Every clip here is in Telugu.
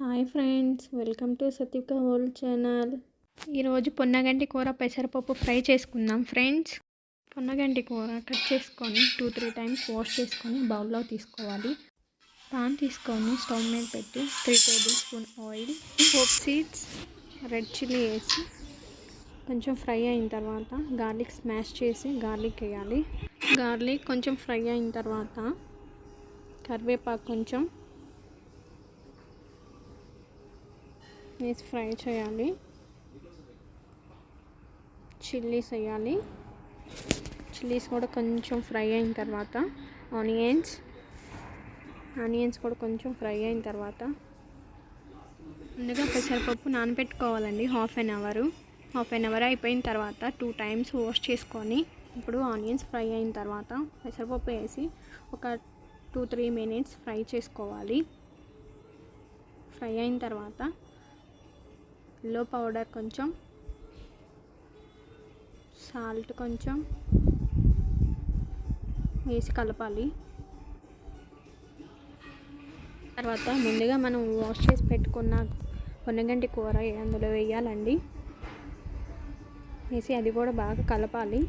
హాయ్ ఫ్రెండ్స్ వెల్కమ్ టు సత్యుక హోల్ ఛానల్. ఈరోజు పొన్నగంటి కూర పెసరపప్పు ఫ్రై చేసుకుందాం ఫ్రెండ్స్. పొన్నగంటి కూర కట్ చేసుకొని టూ త్రీ టైమ్స్ వాష్ చేసుకొని బౌల్లో తీసుకోవాలి. పాన్ తీసుకొని స్టవ్ మీద పెట్టి త్రీ టేబుల్ స్పూన్ ఆయిల్ పోప్ సీడ్స్ రెడ్ చిల్లీ వేసి కొంచెం ఫ్రై అయిన తర్వాత గార్లిక్ స్మాష్ చేసి గార్లిక్ వేయాలి. గార్లిక్ కొంచెం ఫ్రై అయిన తర్వాత కరివేపాకు కొంచెం వేసి ఫ్రై చేయాలి. చిల్లీస్ వేయాలి. చిల్లీస్ కూడా కొంచెం ఫ్రై అయిన తర్వాత ఆనియన్స్. ఆనియన్స్ కూడా కొంచెం ఫ్రై అయిన తర్వాత ముందుగా పెసరపప్పు నానబెట్టుకోవాలండి half an hour. Half an hour అయిపోయిన తర్వాత టూ టైమ్స్ వాష్ చేసుకొని ఇప్పుడు ఆనియన్స్ ఫ్రై అయిన తర్వాత పెసరపప్పు వేసి ఒక టూ త్రీ మినిట్స్ ఫ్రై చేసుకోవాలి. ఫ్రై అయిన తర్వాత ఎల్లో పౌడర్ కొంచెం. సాల్ట్ కొంచెం. వేసి కలపాలి. తర్వాత ముందుగా మనం వాష్ చేసి పెట్టుకున్న కొన్నగంటి కూర అందులో వేయాలండి. వేసి అది కూడా బాగా కలపాలి.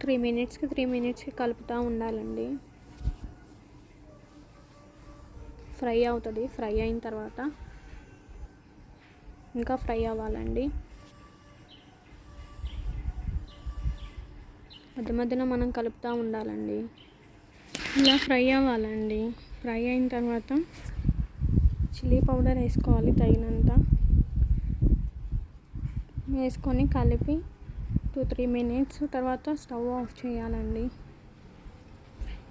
త్రీ మినిట్స్కి త్రీ మినిట్స్కి కలుపుతూ ఉండాలండి. ఫ్రై అవుతుంది ఫ్రై అయిన తర్వాత ఇంకా ఫ్రై అవ్వాలండి. మధ్య మధ్యన మనం కలుపుతూ ఉండాలండి. ఇలా ఫ్రై అవ్వాలండి. ఫ్రై అయిన తర్వాత చిల్లీ పౌడర్ వేసుకోవాలి తగినంత. వేసుకొని కలిపి టూ త్రీ మినిట్స్ తర్వాత స్టవ్ ఆఫ్ చేయాలండి.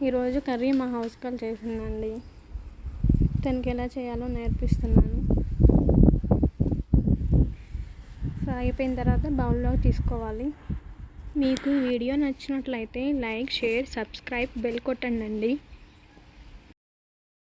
ఈరోజు కర్రీ మా హౌస్ కాల్ చేసిందండి. తనకి ఎలా చేయాలో నేర్పిస్తున్నాను. ఫ్రై అయిపోయిన తర్వాత బౌల్లో తీసుకోవాలి. మీకు వీడియో నచ్చినట్లయితే లైక్ షేర్ సబ్స్క్రైబ్ బెల్ కొట్టండి